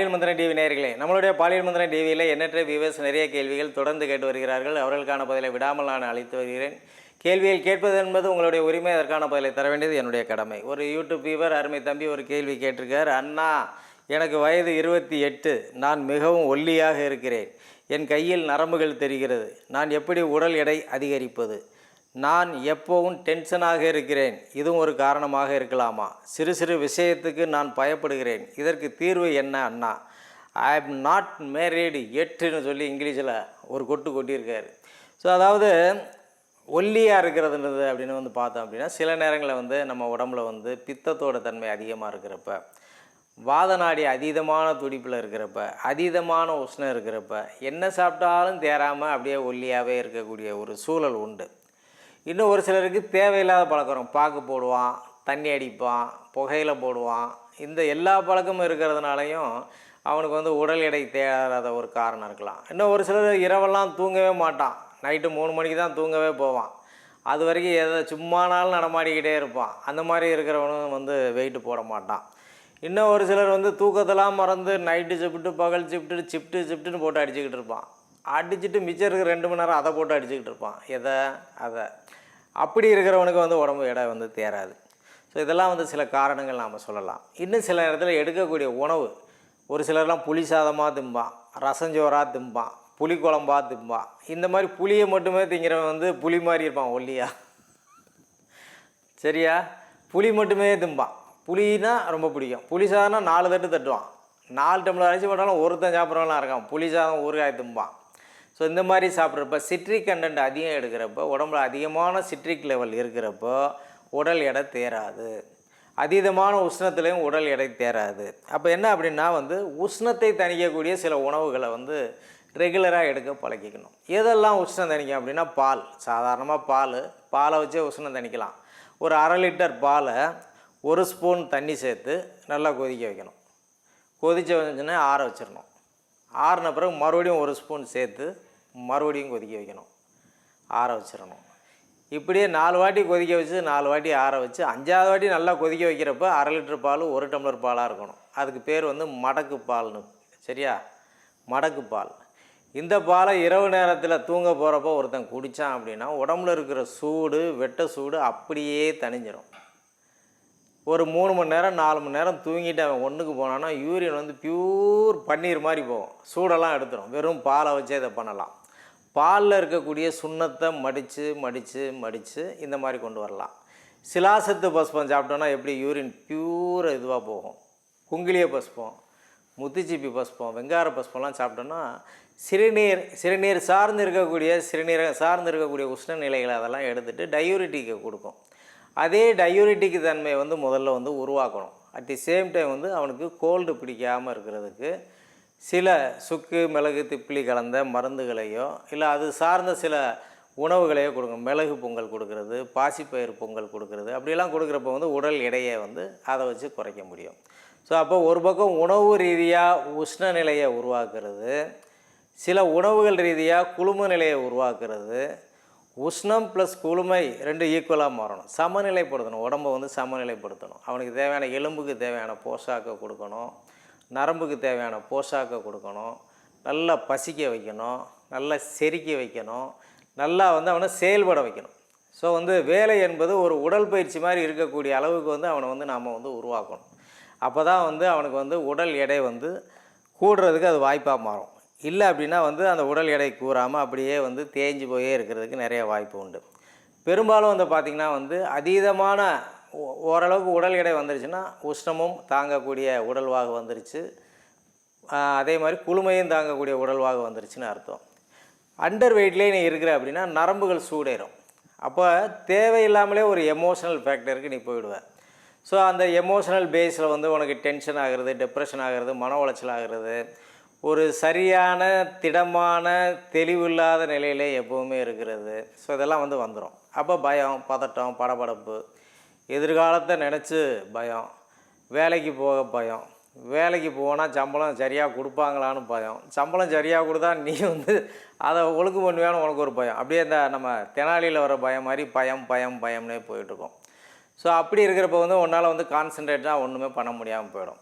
பாலியல் மந்திரன் டிவி நேயர்களே நம்மளுடைய பாலியல் மந்திரன் டிவியில் எண்ணற்ற வியூவர்ஸ் நிறைய கேள்விகள் தொடர்ந்து கேட்டு வருகிறார்கள். அவர்களுக்கான பதிலை விடாமல் நான் அளித்து வருகிறேன். கேள்வியில் கேட்பது என்பது உங்களுடைய உரிமை அதற்கான பதிலை தர வேண்டியது என்னுடைய கடமை. ஒரு யூடியூப் வியூவர் அருமை தம்பி ஒரு கேள்வி கேட்டிருக்கார். அண்ணா எனக்கு வயது இருபத்தி எட்டு. நான் மிகவும் ஒல்லியாக இருக்கிறேன். என் கையில் நரம்புகள் தெரிகிறது. நான் எப்படி உடல் எடை அதிகரிப்பது? நான் எப்போவும் டென்ஷனாக இருக்கிறேன். இதுவும் ஒரு காரணமாக இருக்கலாமா? சிறு சிறு விஷயத்துக்கு நான் பயப்படுகிறேன். இதற்கு தீர்வு என்ன அண்ணா? ஐ எம் நாட் மேரீடு எட்டுன்னு சொல்லி இங்கிலீஷில் ஒரு கொட்டு கொட்டியிருக்காரு. ஸோ அதாவது ஒல்லியாக இருக்கிறதுன்றது அப்படின்னு வந்து பார்த்தோம் அப்படின்னா சில நேரங்களில் வந்து நம்ம உடம்புல வந்து பித்தத்தோட தன்மை அதிகமாக இருக்கிறப்ப வாத நாடி அதீதமான துடிப்பில் இருக்கிறப்ப அதீதமான உஷ்ணம் இருக்கிறப்ப என்ன சாப்பிட்டாலும் தேராமல் அப்படியே ஒல்லியாகவே இருக்கக்கூடிய ஒரு சூழல் உண்டு. இன்னும் ஒரு சிலருக்கு தேவையில்லாத பழக்கம் பாக்கு போடுவான் தண்ணி அடிப்பான் புகையில போடுவான். இந்த எல்லா பழக்கமும் இருக்கிறதுனாலையும் அவனுக்கு வந்து உடல் எடை தேடாத ஒரு காரணம் இருக்கலாம். இன்னும் ஒரு சிலர் இரவெல்லாம் தூங்கவே மாட்டான். நைட்டு மூணு மணிக்கு தான் தூங்கவே போவான். அது வரைக்கும் எதை சும்மானாலும் நடமாடிக்கிட்டே இருப்பான். அந்த மாதிரி இருக்கிறவனும் வந்து வெயிட்டு போட மாட்டான். இன்னும் ஒரு சிலர் வந்து தூக்கத்தெல்லாம் மறந்து நைட்டு சிப்ட்டு பகல் சிப்ட்டு சிப்ட்டு சிப்ட்டுன்னு போட்டு அடிச்சுக்கிட்டு இருப்பான். அடிச்சுட்டு மிச்சம் இருக்கிற ரெண்டு மணி நேரம் அதை போட்டு அடிச்சுக்கிட்டு இருப்பான். எதை? அதை. அப்படி இருக்கிறவனுக்கு வந்து உடம்பு எடை வந்து தேராது ஸோ இதெல்லாம் வந்து சில காரணங்கள் நாம் சொல்லலாம். இன்னும் சில இடத்துல எடுக்கக்கூடிய உணவு ஒரு சிலர்லாம் புளி சாதமாக திம்பான் ரசஞ்சோராக திம்பான் புளி குழம்பா திம்பான் இந்த மாதிரி புளியை மட்டுமே திங்கிறவன் வந்து புளி மாதிரி இருப்பான் ஒல்லியா. சரியா? புளி மட்டுமே திம்பான் புளினா ரொம்ப பிடிக்கும். புளி சாதம்னா நாலு தட்டு தட்டுவான். நாலு டம்ளர் அரிசி போட்டாலும் ஒருத்தன் சாப்பிட்றவங்களாம் இருக்கான். புளி சாதம் ஊறுகாய் திம்பான் ஸோ இந்த மாதிரி சாப்பிட்றப்ப சிட்ரிக் கண்டென்ட் அதிகம் எடுக்கிறப்போ உடம்புல அதிகமான சிட்ரிக் லெவல் இருக்கிறப்போ உடல் எடை தேராது அதீதமான உஷ்ணத்துலேயும் உடல் எடை தேராது அப்போ என்ன அப்படின்னா வந்து உஷ்ணத்தை தணிக்கக்கூடிய சில உணவுகளை வந்து ரெகுலராக எடுக்க பழகிக்கணும். எதெல்லாம் உஷ்ணம் தணிக்கும் அப்படின்னா பால். சாதாரணமாக பால். பாலை வச்சே உஷ்ணம் தணிக்கலாம். ஒரு அரை லிட்டர் பாலை ஒரு ஸ்பூன் தண்ணி சேர்த்து நல்லா கொதிக்க வைக்கணும். கொதிச்ச வந்துச்சுன்னா ஆற வச்சிடணும். ஆறின பிறகு மறுபடியும் ஒரு ஸ்பூன் சேர்த்து மறுபடியும் கொதிக்க வைக்கணும். ஆற வச்சிடணும். இப்படியே நாலு வாட்டி கொதிக்க வச்சு நாலு வாட்டி ஆற வச்சு அஞ்சாவது வாட்டி நல்லா கொதிக்க வைக்கிறப்ப அரை லிட்டர் பால் ஒரு டம்ளர் பாலாக இருக்கணும். அதுக்கு பேர் வந்து மடக்கு பால்னு. சரியா? மடக்கு பால். இந்த பாலை இரவு நேரத்தில் தூங்க போகிறப்போ ஒருத்தன் குடித்தான் அப்படின்னா உடம்புல இருக்கிற சூடு வெட்ட சூடு அப்படியே தணிஞ்சிடும் ஒரு மூணு மணி நேரம் நாலு மணி நேரம் தூங்கிட்டு அவன் ஒன்றுக்கு போனான்னா யூரியன் வந்து பியூர் பன்னீர் மாதிரி போகும். சூடெல்லாம் எடுத்துடும் வெறும் பாலை வச்சே இதை பண்ணலாம். பாலில் இருக்கக்கூடிய சுண்ணத்தை மடித்து மடித்து மடித்து இந்த மாதிரி கொண்டு வரலாம். சிலாசத்து பஸ்பம் சாப்பிட்டோன்னா எப்படி? யூரின் பியூர் இதுவாக போகும். குங்கிலிய பஸ்பம் முத்துச்சிப்பி பஸ்பம் வெங்கார பஸ்பம்லாம் சாப்பிட்டோன்னா சிறுநீர் சிறுநீர் சார்ந்து இருக்கக்கூடிய சிறுநீரை சார்ந்து இருக்கக்கூடிய உஷ்ண நிலைகளை அதெல்லாம் எடுத்துகிட்டு டயூரிட்டிக்கு கொடுக்கும். அதே டயூரிட்டிக் தன்மையை வந்து முதல்ல வந்து உருவாக்கணும். அட் தி சேம் டைம் வந்து அவனுக்கு கோல்டு பிடிக்காமல் இருக்கிறதுக்கு சில சுக்கு மிளகு திப்பிலி கலந்த மருந்துகளையோ இல்லை அது சார்ந்த சில உணவுகளையோ கொடுக்கணும் மிளகு பொங்கல் கொடுக்கறது பாசிப்பயிறு பொங்கல் கொடுக்கறது அப்படிலாம் கொடுக்குறப்ப வந்து உடல் எடையை வந்து அதை வச்சு குறைக்க முடியும். ஸோ அப்போ ஒரு பக்கம் உணவு ரீதியாக உஷ்ண நிலையை உருவாக்குறது சில உணவுகள் ரீதியாக குளும நிலையை உருவாக்குறது உஷ்ணம் ப்ளஸ் குளுமை ரெண்டு ஈக்குவலாக மாறணும். சமநிலைப்படுத்தணும். உடம்பை வந்து சமநிலைப்படுத்தணும். அவனுக்கு தேவையான எலும்புக்கு தேவையான போஷாக்கை கொடுக்கணும். நரம்புக்கு தேவையான போஷாக்கை கொடுக்கணும். நல்லா பசிக்க வைக்கணும். நல்லா செரிக்க வைக்கணும். நல்லா வந்து அவனை செயல்பட வைக்கணும். ஸோ வந்து வேலை என்பது ஒரு உடல் பயிற்சி மாதிரி இருக்கக்கூடிய அளவுக்கு வந்து அவனை வந்து நாம் வந்து உருவாக்கணும். அப்போ தான் வந்து அவனுக்கு வந்து உடல் எடை வந்து கூடுறதுக்கு அது வாய்ப்பாக மாறும். இல்லை அப்படின்னா வந்து அந்த உடல் எடை கூறாமல் அப்படியே வந்து தேஞ்சு போயே இருக்கிறதுக்கு நிறைய வாய்ப்பு உண்டு. பெரும்பாலும் வந்து பார்த்திங்கன்னா வந்து அதீதமான ஓரளவுக்கு உடல் எடை வந்துருச்சுன்னா உஷ்ணமும் தாங்கக்கூடிய உடல்வாகு வந்துருச்சு. அதே மாதிரி குளுமையும் தாங்கக்கூடிய உடல்வாகு வந்துருச்சுன்னு அர்த்தம். அண்டர் வெயிட்லேயே நீ இருக்கிற அப்படின்னா நரம்புகள் சூடேறும். அப்போ தேவையில்லாமலே ஒரு எமோஷனல் ஃபேக்டருக்கு நீ போயிடுவேன் ஸோ அந்த எமோஷனல் பேஸில் வந்து உனக்கு டென்ஷன் ஆகிறது டிப்ரெஷன் ஆகிறது மன உளைச்சல் ஆகிறது ஒரு சரியான திடமான தெளிவில்லாத நிலையிலே எப்போவுமே இருக்கிறது. ஸோ இதெல்லாம் வந்து வந்துடும் அப்போ பயம் பதட்டம் படபடப்பு எதிர்காலத்தை நினச்சி பயம். வேலைக்கு போக பயம். வேலைக்கு போனால் சம்பளம் சரியாக கொடுப்பாங்களான்னு பயம். சம்பளம் சரியாக கொடுத்தா நீ வந்து அதை ஒழுங்கு பண்ணுவேன்னு உனக்கு ஒரு பயம். அப்படியே இந்த நம்ம தெனாலியில் வர பயம் மாதிரி பயம் பயம் பயம்னே போயிட்டுருக்கோம் ஸோ அப்படி இருக்கிறப்ப வந்து உன்னால் வந்து கான்சன்ட்ரேட்டாக ஒன்றுமே பண்ண முடியாமல் போயிடும்.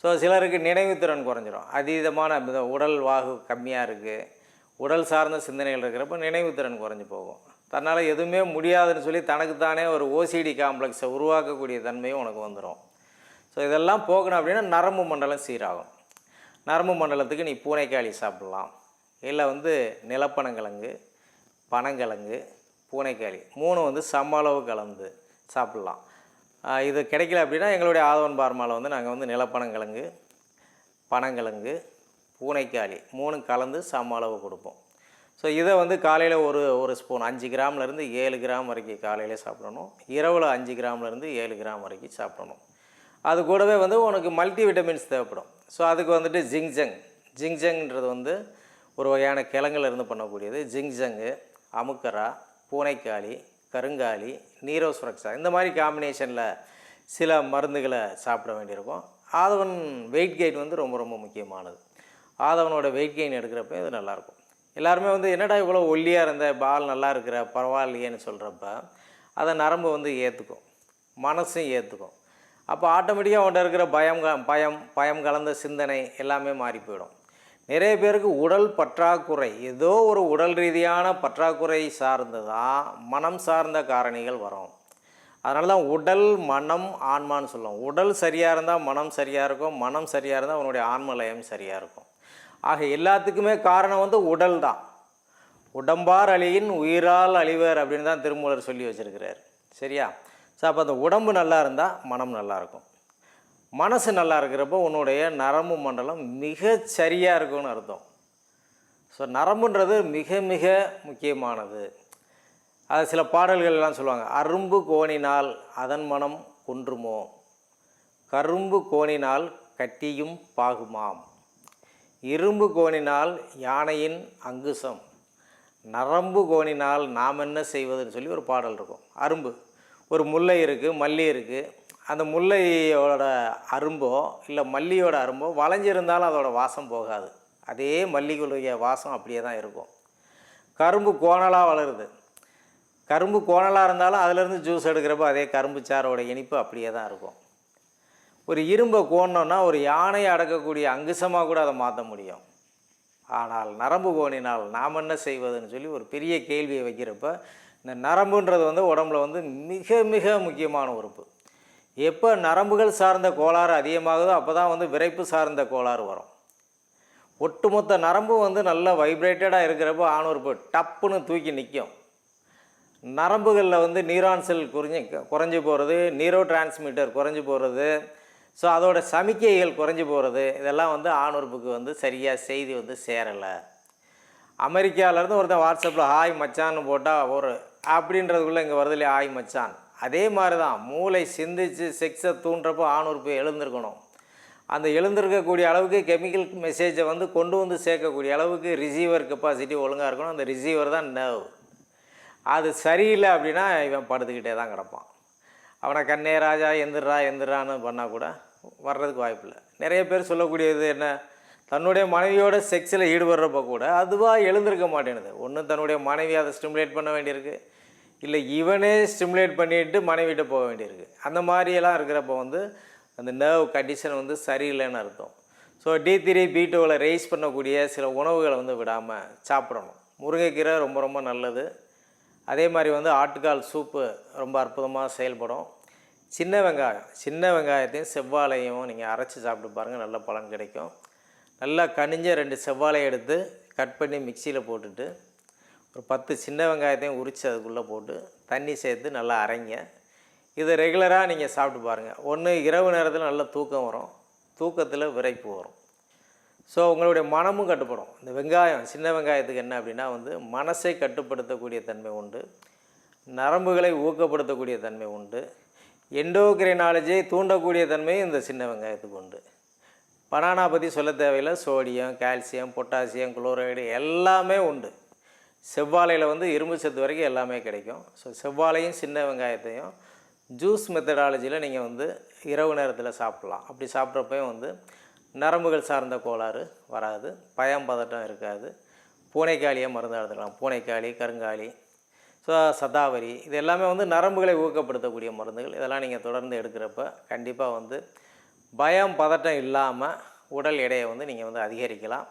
ஸோ சிலருக்கு நினைவுத்திறன் குறைஞ்சிரும். அதீதமான உடல் வாகு கம்மியாக இருக்குது உடல் சார்ந்த சிந்தனைகள் இருக்கிறப்ப நினைவுத்திறன் குறைஞ்சி போகும். தன்னால் எதுவுமே முடியாதுன்னு சொல்லி தனக்குத்தானே ஒரு ஓசிடி காம்ப்ளெக்ஸை உருவாக்கக்கூடிய தன்மையும் உனக்கு வந்துடும் ஸோ இதெல்லாம் போகணும் அப்படின்னா நரம்பு மண்டலம் சீராகும். நரம்பு மண்டலத்துக்கு நீ பூனைக்காளி சாப்பிட்லாம். இல்லை வந்து நிலப்பனங்கிழங்கு பனங்கிழங்கு பூனைக்காளி. மூணு வந்து சம அளவு கலந்து சாப்பிட்லாம். இது கிடைக்கல அப்படின்னா எங்களுடைய ஆதவன் பார்மாவில் வந்து நாங்கள் வந்து நிலப்பனங்கிழங்கு பனங்கிழங்கு பூனைக்காளி மூணு கலந்து சம அளவு கொடுப்போம். ஸோ இதை வந்து காலையில் ஒரு ஒரு ஸ்பூன் அஞ்சு கிராம்லேருந்து ஏழு கிராம் வரைக்கும் காலையில் சாப்பிடணும். இரவில் அஞ்சு கிராம்லேருந்து ஏழு கிராம் வரைக்கும் சாப்பிடணும். அது கூடவே வந்து உனக்கு மல்டி விட்டமின்ஸ் தேவைப்படும். ஸோ அதுக்கு வந்துட்டு ஜிங்ஜங் ஜிங்ஜங்ன்றது வந்து ஒரு வகையான கிழங்குலேருந்து பண்ணக்கூடியது. ஜிங்ஜங்கு அமுக்கரா பூனைக்காளி கருங்காலி நீரோஸ்வரக்ஸா இந்த மாதிரி காம்பினேஷனில் சில மருந்துகளை சாப்பிட வேண்டியிருக்கும். ஆதவன் வெயிட் கெயின் வந்து ரொம்ப ரொம்ப முக்கியமானது. ஆதவனோட வெயிட் கெயின் எடுக்கிறப்ப இது நல்லாயிருக்கும். எல்லாருமே வந்து என்னடா இவ்வளோ ஒல்லியாக இருந்த? பால் நல்லா இருக்கிற பரவாயில்லையேன்னு சொல்கிறப்ப அதை நரம்பு வந்து ஏற்றுக்கும் மனசும் ஏற்றுக்கும் அப்போ ஆட்டோமேட்டிக்காக அவன்கிட்ட இருக்கிற பயம் க- பயம் பயம் கலந்த சிந்தனை எல்லாமே மாறி போயிடும். நிறைய பேருக்கு உடல் பற்றாக்குறை ஏதோ ஒரு உடல் ரீதியான பற்றாக்குறை சார்ந்து தான் மனம் சார்ந்த காரணிகள் வரும். அதனால தான் உடல் மனம் ஆன்மான்னு சொல்லுவோம். உடல் சரியாக இருந்தால் மனம் சரியாக இருக்கும் மனம் சரியாக இருந்தால் அவனுடைய ஆன்மலயம் சரியாக இருக்கும். ஆக எல்லாத்துக்குமே காரணம் வந்து உடல் தான். உடம்பார் அழியின் உயிரால் அழிவர் அப்படின்னு தான் திருமூலர் சொல்லி வச்சிருக்கிறார். சரியா? ஸோ அப்போ அந்த உடம்பு நல்லா இருந்தால் மனம் நல்லா இருக்கும். மனசு நல்லா இருக்கிறப்போ உன்னுடைய நரம்பு மண்டலம் மிக சரியாக இருக்கும்னு அர்த்தம். ஸோ நரம்புன்றது மிக மிக முக்கியமானது. அது சில பாடல்கள் எல்லாம் சொல்லுவாங்க அரும்பு கோணினால் அதன் மனம் குன்றுமோ? கரும்பு கோணினால் கட்டியும் பாகுமாம். இரும்பு கோணினால் யானையின் அங்குசம் நரம்பு கோணினால் நாம் என்ன செய்வதுன்னு சொல்லி ஒரு பாடல் இருக்கும். அரும்பு. ஒரு முல்லை இருக்குது மல்லி இருக்குது அந்த முல்லையோட அரும்போ இல்லை மல்லியோட அரும்போ வளைஞ்சிருந்தாலும் அதோட வாசம் போகாது. அதே மல்லிகளுடைய வாசம் அப்படியே தான் இருக்கும். கரும்பு கோணலாக வளருது. கரும்பு கோணலாக இருந்தாலும் அதுலேருந்து ஜூஸ் எடுக்கிறப்ப அதே கரும்பு சாரோட இனிப்பு அப்படியே தான் இருக்கும். ஒரு இரும்பை கோணோன்னா ஒரு யானையை அடக்கக்கூடிய அங்குசமாக கூட அதை மாற்ற முடியும். ஆனால் நரம்பு கோணினால் நாம் என்ன செய்வதுன்னு சொல்லி ஒரு பெரிய கேள்வியை வைக்கிறப்ப இந்த நரம்புன்றது வந்து உடம்புல வந்து மிக மிக முக்கியமான உறுப்பு. எப்போ நரம்புகள் சார்ந்த கோளாறு அதிகமாகுதோ அப்போ தான் வந்து விரைப்பு சார்ந்த கோளாறு வரும். ஒட்டுமொத்த நரம்பும் வந்து நல்லா வைப்ரேட்டடாக இருக்கிறப்போ ஆணுறுப்பு டப்புன்னு தூக்கி நிற்கும். நரம்புகளில் வந்து நியூரான் செல் குறைஞ்சி குறைஞ்சி போகிறது நீரோ டிரான்ஸ்மிட்டர் குறைஞ்சி போகிறது ஸோ அதோட சமிக்கைகள் குறைஞ்சி போகிறது இதெல்லாம் வந்து ஆணுறுப்புக்கு வந்து சரியாக செய்தி வந்து சேரலை. அமெரிக்காவிலேருந்து ஒருத்தன் வாட்ஸ்அப்பில் ஹாய் மச்சான்னு போட்டால் ஒரு அப்படின்றதுக்குள்ளே இங்கே வருது இல்லையா ஹாய் மச்சான் அதே மாதிரி தான் மூளை சிந்திச்சு செக்ஸை தூண்டுறப்போ ஆணுறுப்பு எழுந்திருக்கணும். அந்த எழுந்திருக்கக்கூடிய அளவுக்கு கெமிக்கல் மெசேஜை வந்து கொண்டு வந்து சேர்க்கக்கூடிய அளவுக்கு ரிசீவர் கெப்பாசிட்டி ஒழுங்காக இருக்கணும். அந்த ரிசீவர் தான் நர்வ் அது சரியில்லை அப்படின்னா இவன் படுத்துக்கிட்டே தான் கிடப்பான். அவனை கண்ணே ராஜா எந்திரா எந்திரான்னு பண்ணால் கூட வர்றதுக்கு வாய்ப்பில்லை. நிறைய பேர் சொல்லக்கூடியது என்ன? தன்னுடைய மனைவியோட செக்ஸில் ஈடுபடுறப்ப கூட அதுவாக எழுந்திருக்க மாட்டேனுது. ஒன்று தன்னுடைய மனைவி அதை ஸ்டிமுலேட் பண்ண வேண்டியிருக்கு. இல்லை இவனே ஸ்டிமுலேட் பண்ணிட்டு மனைவிட்ட போக வேண்டியிருக்கு. அந்த மாதிரியெல்லாம் இருக்கிறப்ப வந்து அந்த நர்வ் கண்டிஷன் வந்து சரியில்லைன்னு அர்த்தம். ஸோ டி த்ரீ பி டூவில் ரைஸ் பண்ணக்கூடிய சில உணவுகளை வந்து விடாமல் சாப்பிடணும். முருங்கைக்கீரை ரொம்ப ரொம்ப நல்லது. அதே மாதிரி வந்து ஆட்டுக்கால் சூப்பு ரொம்ப அற்புதமாக செயல்படும். சின்ன வெங்காயம் சின்ன வெங்காயத்தையும் செவ்வாழையும் நீங்கள் அரைச்சி சாப்பிட்டு பாருங்கள் நல்ல பலன் கிடைக்கும். நல்லா கனிஞ்ச ரெண்டு செவ்வாழை எடுத்து கட் பண்ணி மிக்சியில் போட்டுட்டு ஒரு பத்து சின்ன வெங்காயத்தையும் உரித்து அதுக்குள்ளே போட்டு தண்ணி சேர்த்து நல்லா அரைங்க. இதை ரெகுலராக நீங்கள் சாப்பிட்டு பாருங்கள் ஒன்று இரவு நேரத்தில் நல்ல தூக்கம் வரும். தூக்கத்தில் விரைப்பு வரும். ஸோ உங்களுடைய மனமும் கட்டுப்படும். இந்த வெங்காயம் சின்ன வெங்காயத்துக்கு என்ன அப்படின்னா வந்து மனசை கட்டுப்படுத்தக்கூடிய தன்மை உண்டு. நரம்புகளை ஊக்கப்படுத்தக்கூடிய தன்மை உண்டு. எண்டோக்ரைனாலஜியை தூண்டக்கூடிய தன்மையும் இந்த சின்ன வெங்காயத்துக்கு உண்டு. பனானா பற்றி சொல்ல தேவையில்லை. சோடியம் கால்சியம் பொட்டாசியம் குளோரைடு எல்லாமே உண்டு. செவ்வாழையில் வந்து இரும்பு சத்து வரைக்கும் எல்லாமே கிடைக்கும். ஸோ செவ்வாழையும் சின்ன வெங்காயத்தையும் ஜூஸ் மெத்தடாலஜியில் நீங்கள் வந்து இரவு நேரத்தில் சாப்பிட்லாம். அப்படி சாப்பிட்றப்பையும் வந்து நரம்புகள் சார்ந்த கோளாறு வராது. பயம் பதட்டம் இருக்காது. பூனைக்காளியை மருந்து எடுத்துக்கலாம் பூனைக்காளி கருங்காலி சதாவரி இது எல்லாமே வந்து நரம்புகளை ஊக்கப்படுத்தக்கூடிய மருந்துகள். இதெல்லாம் நீங்கள் தொடர்ந்து எடுக்கிறப்ப கண்டிப்பாக வந்து பயம் பதட்டம் இல்லாமல் உடல் எடையை வந்து நீங்கள் வந்து அதிகரிக்கலாம்.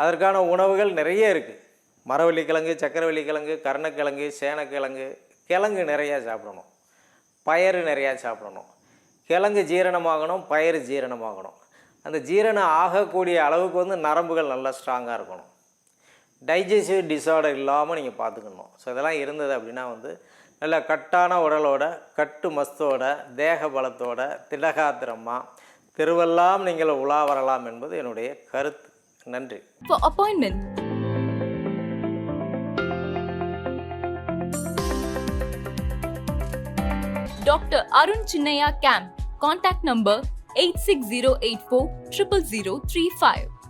அதற்கான உணவுகள் நிறைய இருக்குது மரவள்ளிக்கிழங்கு சக்கரவள்ளிக்கிழங்கு கருணக்கிழங்கு சேனக்கிழங்கு கிழங்கு நிறையா சாப்பிடணும். பயறு நிறையா சாப்பிடணும். கிழங்கு ஜீரணமாகணும் பயிறு ஜீரணமாகணும். அந்த ஜீரணம் ஆகக்கூடிய அளவுக்கு வந்து நரம்புகள் நல்லா ஸ்ட்ராங்காக இருக்கணும். டைஜஸ்டிவ் டிஸார்டர் இல்லாமல் நீங்கள் பார்த்துக்கணும். ஸோ இதெல்லாம் இருந்தது அப்படின்னா வந்து நல்ல கட்டான உடலோட கட்டு மஸ்தோட தேக பலத்தோட திடகாத்திரமாக திருவெல்லாம் நீங்கள் உலா வரலாம் என்பது என்னுடைய கருத்து. நன்றி. Appointment doctor Arun Chinnaiya camp contact number eight six zero eight four triple zero three five